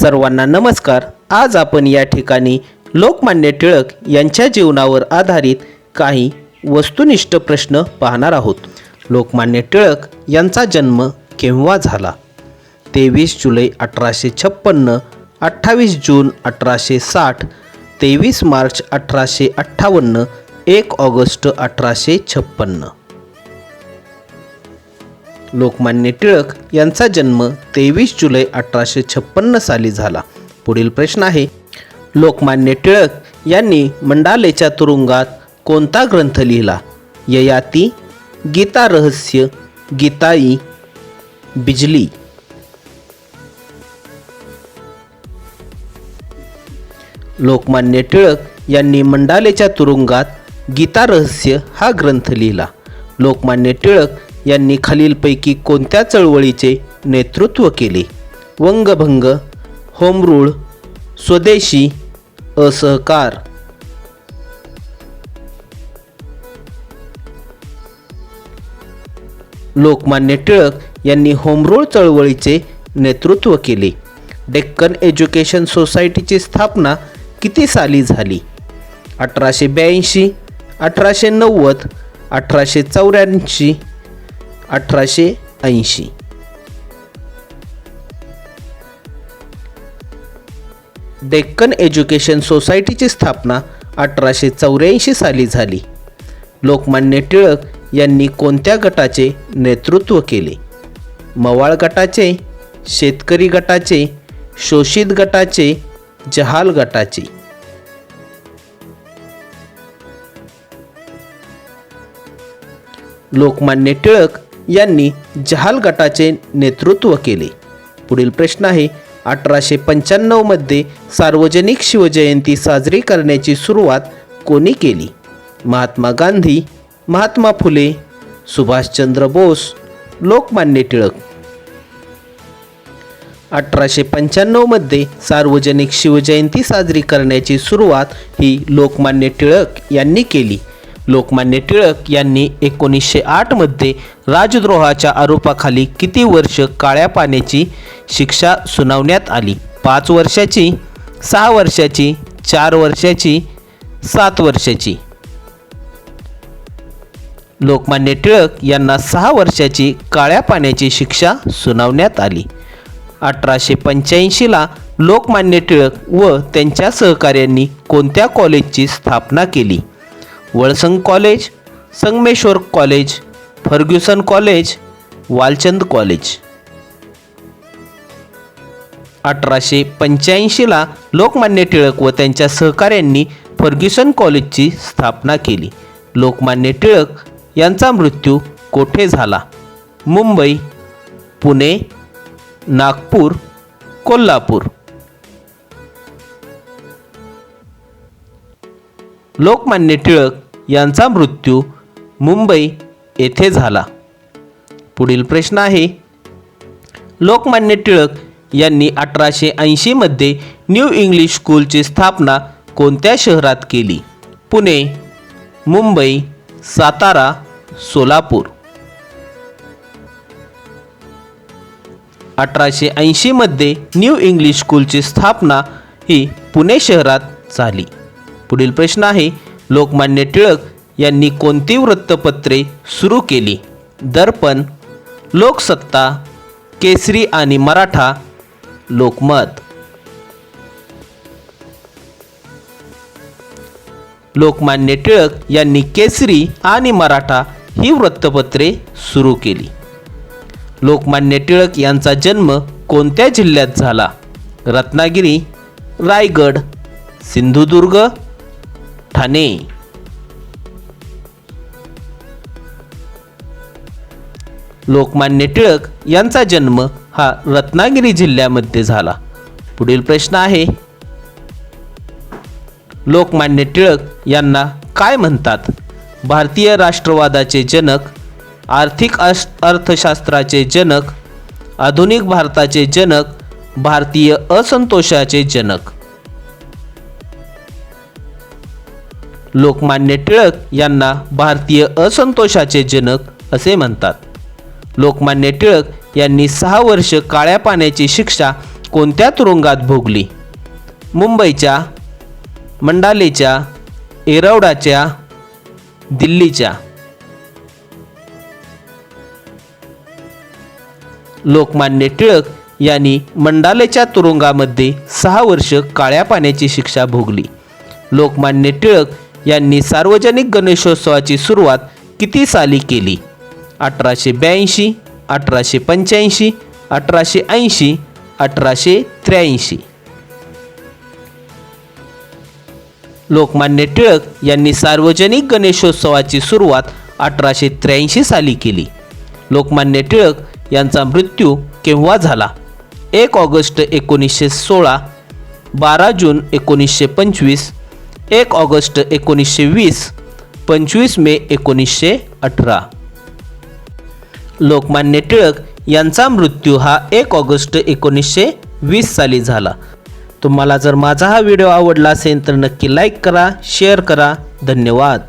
सर्वांना नमस्कार. आज आपण या ठिकाणी लोकमान्य टिळक यांच्या जीवनावर आधारित काही वस्तुनिष्ठ प्रश्न पाहणार आहोत. लोकमान्य टिळक यांचा जन्म केव्हा झाला? तेवीस जुलै अठराशे छप्पन्न अठ्ठावीस जून अठराशे साठ तेवीस मार्च अठराशे अठ्ठावन्न एक ऑगस्ट अठराशे छप्पन्न. लोकमान्य टिळक यांचा जन्म तेवीस जुलै अठराशे छप्पन्न साली झाला. पुढील प्रश्न आहे लोकमान्य टिळक यांनी मंडालेच्या तुरुंगात कोणता ग्रंथ लिहिला? ययाती गीता रहस्य गीताई बिजली. लोकमान्य टिळक यांनी मंडालेच्या तुरुंगात गीता रहस्य हा ग्रंथ लिहिला. लोकमान्य टिळक यांनी खालीलपैकी कोणत्या चळवळीचे नेतृत्व केले? वंगभंग होमरूळ स्वदेशी असहकार. लोकमान्य टिळक यांनी होमरूळ चळवळीचे नेतृत्व केले. डेक्कन एज्युकेशन सोसायटीची स्थापना किती साली झाली? अठराशे ब्याऐंशी अठराशे नव्वद अठराशे चौऱ्याऐंशी अठराशे ऐंशी. डेक्कन एज्युकेशन सोसायटीची स्थापना अठराशे चौऱ्याऐंशी साली झाली. लोकमान्य टिळक यांनी कोणत्या गटाचे नेतृत्व केले? मवाळ गटाचे शेतकरी गटाचे शोषित गटाचे जहाल गटाचे? लोकमान्य टिळक यांनी जहाल गटाचे नेतृत्व केले. पुढील प्रश्न आहे अठराशे पंच्याण्णवमध्ये सार्वजनिक शिवजयंती साजरी करण्याची सुरुवात कोणी केली? महात्मा गांधी महात्मा फुले सुभाषचंद्र बोस लोकमान्य टिळक. अठराशे पंच्याण्णवमध्ये सार्वजनिक शिवजयंती साजरी करण्याची सुरुवात ही लोकमान्य टिळक यांनी केली. लोकमान्य टिळक यांनी एकोणीसशे आठमध्ये राजद्रोहाच्या आरोपाखाली किती वर्ष काळ्या पाण्याची शिक्षा सुनावण्यात आली? पाच वर्षाची सहा वर्षाची चार वर्षाची सात वर्षाची? लोकमान्य टिळक यांना सहा वर्षाची काळ्या पाण्याची शिक्षा सुनावण्यात आली. अठराशे पंच्याऐंशीला लोकमान्य टिळक व त्यांच्या सहकाऱ्यांनी कोणत्या कॉलेजची स्थापना केली? Valsang college Sangameshwar college Fergusson college Walchand college. अठराशे पंच्याऐंशीला लोकमान्य टिळक व त्यांच्या सहकाऱ्यांनी फर्ग्युसन कॉलेजची स्थापना केली. लोकमान्य टिळक यांचा मृत्यू कोठे झाला? मुंबई पुणे नागपूर कोल्हापूर. लोकमान्य टिळक यांचा मृत्यू मुंबई येथे झाला. पुढील प्रश्न आहे. लोकमान्य टिळक यांनी अठराशे ऐंशीमध्ये न्यू इंग्लिश स्कूलची स्थापना कोणत्या शहरात केली? पुणे मुंबई सातारा सोलापूर. अठराशे ऐंशीमध्ये न्यू इंग्लिश स्कूलची स्थापना ही पुणे शहरात झाली. पुढील प्रश्न आहे. लोकमान्य टिळक यांनी कोणती वृत्तपत्रे सुरू केली? दर्पण लोकसत्ता केसरी आणि मराठा लोकमत. लोकमान्य टिळक यांनी केसरी आणि मराठा ही वृत्तपत्रे सुरू केली. लोकमान्य टिळक यांचा जन्म कोणत्या जिल्ह्यात झाला? रत्नागिरी रायगड सिंधुदुर्ग ठाणे लोकमान्य टिळक यांचा जन्म हा रत्नागिरी जिल्ह्यामध्ये झाला. पुढील प्रश्न आहे लोकमान्य टिळक यांना काय म्हणतात? भारतीय राष्ट्रवादाचे जनक आर्थिक अर्थशास्त्राचे जनक आधुनिक भारताचे जनक भारतीय असंतोषाचे जनक? लोकमान्य टिळक यांना भारतीय असंतोषाचे जनक असे म्हणतात. लोकमान्य टिळक यांनी सहा वर्ष काळ्या पाण्याची शिक्षा कोणत्या तुरुंगात भोगली? मुंबईच्या मंडालेच्या एरवडाच्या दिल्लीच्या. लोकमान्य टिळक यांनी मंडालेच्या तुरुंगामध्ये सहा वर्ष काळ्या पाण्याची शिक्षा भोगली. लोकमान्य टिळक यांनी सार्वजनिक गणेशोत्सवाची सुरुवात किती साली केली? अठराशे ब्याऐंशी अठराशे पंच्याऐंशी अठराशे ऐंशी अठराशे त्र्याऐंशी. लोकमान्य टिळक यांनी सार्वजनिक गणेशोत्सवाची सुरुवात अठराशे त्र्याऐंशी साली केली. लोकमान्य टिळक यांचा मृत्यू केव्हा झाला? एक ऑगस्ट एकोणीसशे सोळा बारा जून एकोणीसशे पंचवीस एक ऑगस्ट एकोणीसशे वीस पंचवीस मे एकोणीसशे अठरा. लोकमान्य टिळक यांचा मृत्यू हा एक ऑगस्ट एकोणीसशे वीस साली झाला. तुम्हाला जर माझा हा व्हिडिओ आवडला असेल तर नक्की लाईक करा शेअर करा. धन्यवाद.